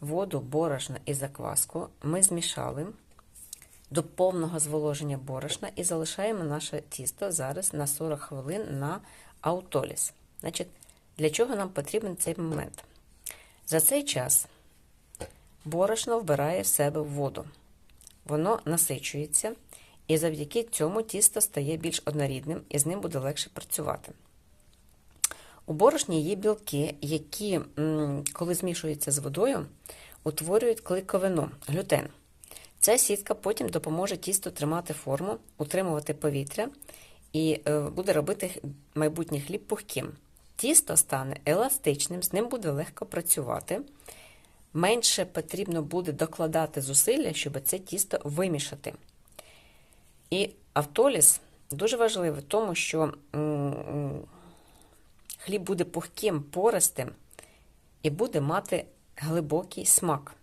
воду, борошно і закваску ми змішали до повного зволоження борошна і залишаємо наше тісто зараз на 40 хвилин на аутоліс. Значить, для чого нам потрібен цей момент? За цей час борошно вбирає в себе воду. Воно насичується, і завдяки цьому тісто стає більш однорідним і з ним буде легше працювати. У борошні є білки, які, коли змішуються з водою, утворюють клейковину, глютен. Ця сітка потім допоможе тісту тримати форму, утримувати повітря і е, буде робити майбутній хліб пухким. Тісто стане еластичним, з ним буде легко працювати. Менше потрібно буде докладати зусилля, щоб це тісто вимішати. І автоліс дуже важливий, тому що хліб буде пухким, пористим і буде мати глибокий смак.